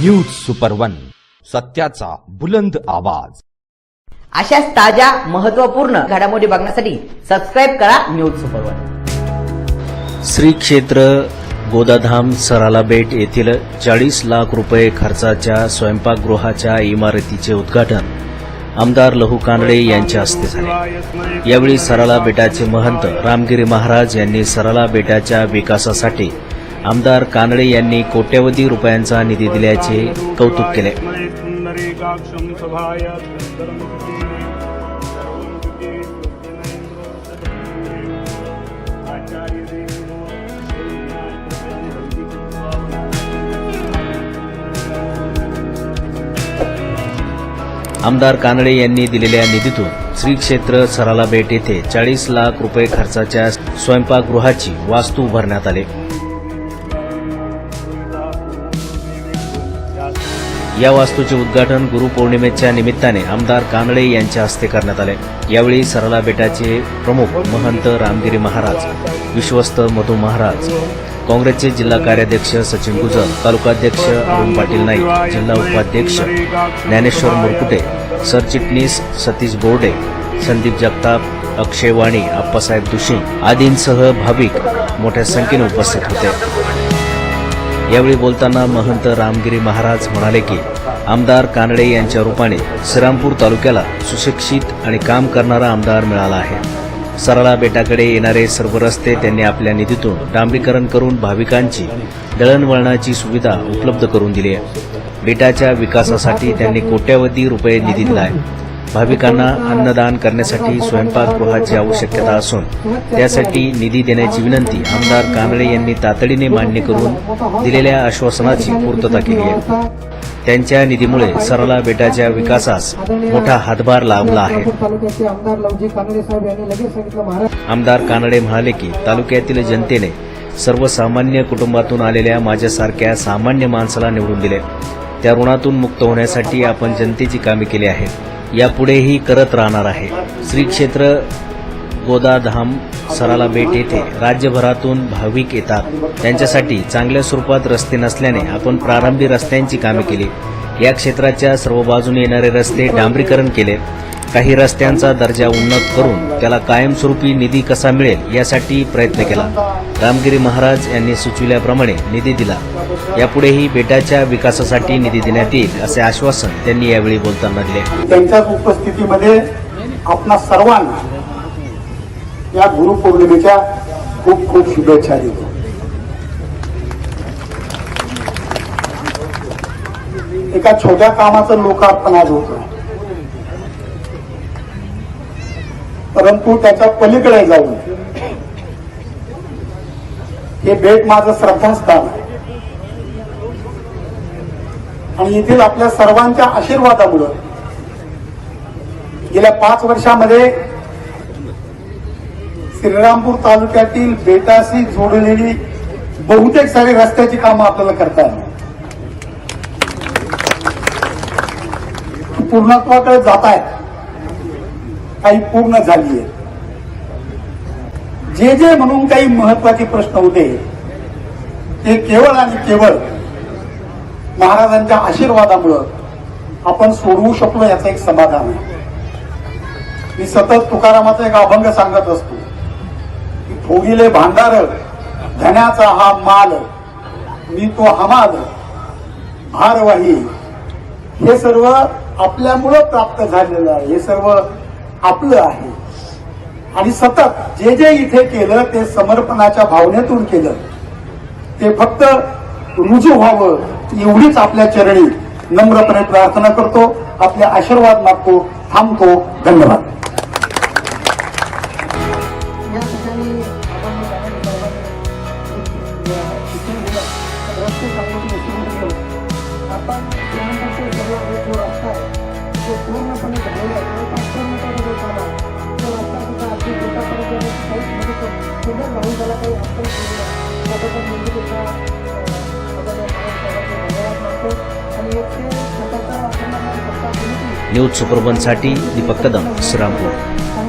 News super one सत्याचा बुलंद आवाज. अशाच ताज्या महत्त्वपूर्ण घडामोडी बघण्यासाठी सबस्क्राईब करा न्यूज सुपर वन श्री क्षेत्र गोदाधाम सराला बेट येथील चाळीस लाख रुपये खर्चाच्या स्वयंपाकगृहाच्या इमारतीचे उद्घाटन आमदार लहू कानडे यांच्या हस्ते झाले. यावेळी सराला बेटाचे महंत रामगिरी महाराज यांनी सराला बेटाच्या विकासासाठी आमदार कानडे यांनी कोट्यवधी रुपयांचा निधी दिल्याचे कौतुक केले. आमदार कानडे यांनी दिलेल्या निधीतून श्री क्षेत्र सराला बेट येथे चाळीस लाख रुपये खर्चाच्या स्वयंपाकगृहाची वास्तू उभारण्यात आली. या वास्तूचे उद्घाटन गुरुपौर्णिमेच्या निमित्ताने आमदार कानडे यांच्या हस्ते करण्यात आले. यावेळी सरला बेटाचे प्रमुख महंत रामगिरी महाराज विश्वस्त मधू महाराज काँग्रेसचे जिल्हा कार्याध्यक्ष सचिन गुजर तालुकाध्यक्ष अरुण पाटील नाईक जिल्हा उपाध्यक्ष ज्ञानेश्वर मुरकुटे सरचिटणीस सतीश बोर्डे संदीप जगताप अक्षय वाणी अप्पासाहेब दुशी आदींसह भाविक मोठ्या संख्येने उपस्थित होते. यावेळी बोलताना महंत रामगिरी महाराज म्हणाले की आमदार कानडे यांच्या रूपाने श्रीरामपूर तालुक्याला सुशिक्षित आणि काम करणारा आमदार मिळाला आहे. सरळा बेटाकडे येणारे सर्व रस्ते त्यांनी आपल्या निधीतून डांबरीकरण करून भाविकांची दळणवळणाची सुविधा उपलब्ध करून दिली आहे. बेटाच्या विकासासाठी त्यांनी कोट्यवधी रुपये निधी दिला आहे. भाविकांना अन्नदान करण्यासाठी स्वयंपाकगृहाची आवश्यकता असून त्यासाठी निधी देण्याची विनंती आमदार कानडे यांनी तातडीने मान्य करून दिलेल्या आश्वासनाची पूर्तता केली आहे. त्यांच्या निधीमुळे सरला बेटाच्या विकासास मोठा हातभार लाभला आहे. आमदार कानडे आमदार कानडे म्हणाले की तालुक्यातील जनतेने सर्वसामान्य कुटुंबातून आलेल्या माझ्यासारख्या सामान्य माणसाला निवडून दिले. त्या ऋणातून मुक्त होण्यासाठी आपण जनतेची कामे केली आहेत. यापुढेही करत राहणार आहे. श्री क्षेत्र गोदाधाम सराला बेट येथे राज्यभरातून भाविक येतात. त्यांच्यासाठी चांगल्या स्वरूपात रस्ते नसल्याने आपण प्रारंभी रस्त्यांची कामे केली. या क्षेत्राच्या सर्व बाजूने येणारे रस्ते डांबरीकरण केले. काही रस्त्यांचा दर्जा उन्नत करून त्याला कायमस्वरूपी निधी कसा मिळेल यासाठी प्रयत्न केला. रामगिरी महाराज यांनी सुचविल्याप्रमाणे निधी दिला. यापुढेही बेटाच्या विकासासाठी निधी देण्यात येईल असे आश्वासन त्यांनी यावेळी बोलताना दिले. त्यांच्याच उपस्थितीमध्ये आपणा सर्वांना या गुरुपौर्णिमेच्या खूप खूप शुभेच्छा देतो. एका छोट्या कामाचं लोकार्पण आज होतो. परंतु त्याच्या पलीकडे जाऊन हे बेट माझं श्रद्धास्थान आहे. आणि येथील आपल्या सर्वांच्या आशीर्वादामुळं गेल्या पाच वर्षामध्ये श्रीरामपूर तालुक्यातील बेटाशी जोडलेली बहुतेक सारी रस्त्याची कामं आपल्याला करता आली पूर्णत्वाकडे जात आहेत. काही पूर्ण झाली आहे. जे जे म्हणून काही महत्त्वाचे प्रश्न होते ते केवळ आणि केवळ महाराजांच्या आशीर्वादामुळं आपण सोडवू शकलो याचं एक समाधान आहे. मी सतत तुकारामाचा एक अभंग सांगत असतो की ठोगिले भांडार धन्याचा हा माल मी तो हमाल भारवाही. हे सर्व आपल्यामुळं प्राप्त झालेलं आहे. हे सर्व आपलं आहे. आणि सतत जे जे इथे केलं ते समर्पणाच्या भावनेतून केलं. ते फक्त रुजू व्हावं एवढीच आपल्या चरणी नम्रपणे प्रार्थना करतो. आपले आशीर्वाद मागतो थांबतो. धन्यवाद. म्हणजे सुंदर राहून त्याला काही आपण केली त्याबद्दल म्हणजे त्याचा आणि एक ते स्वतःचा न्यूज सुपरबनसाठी दीपक कदम श्रीरामपूर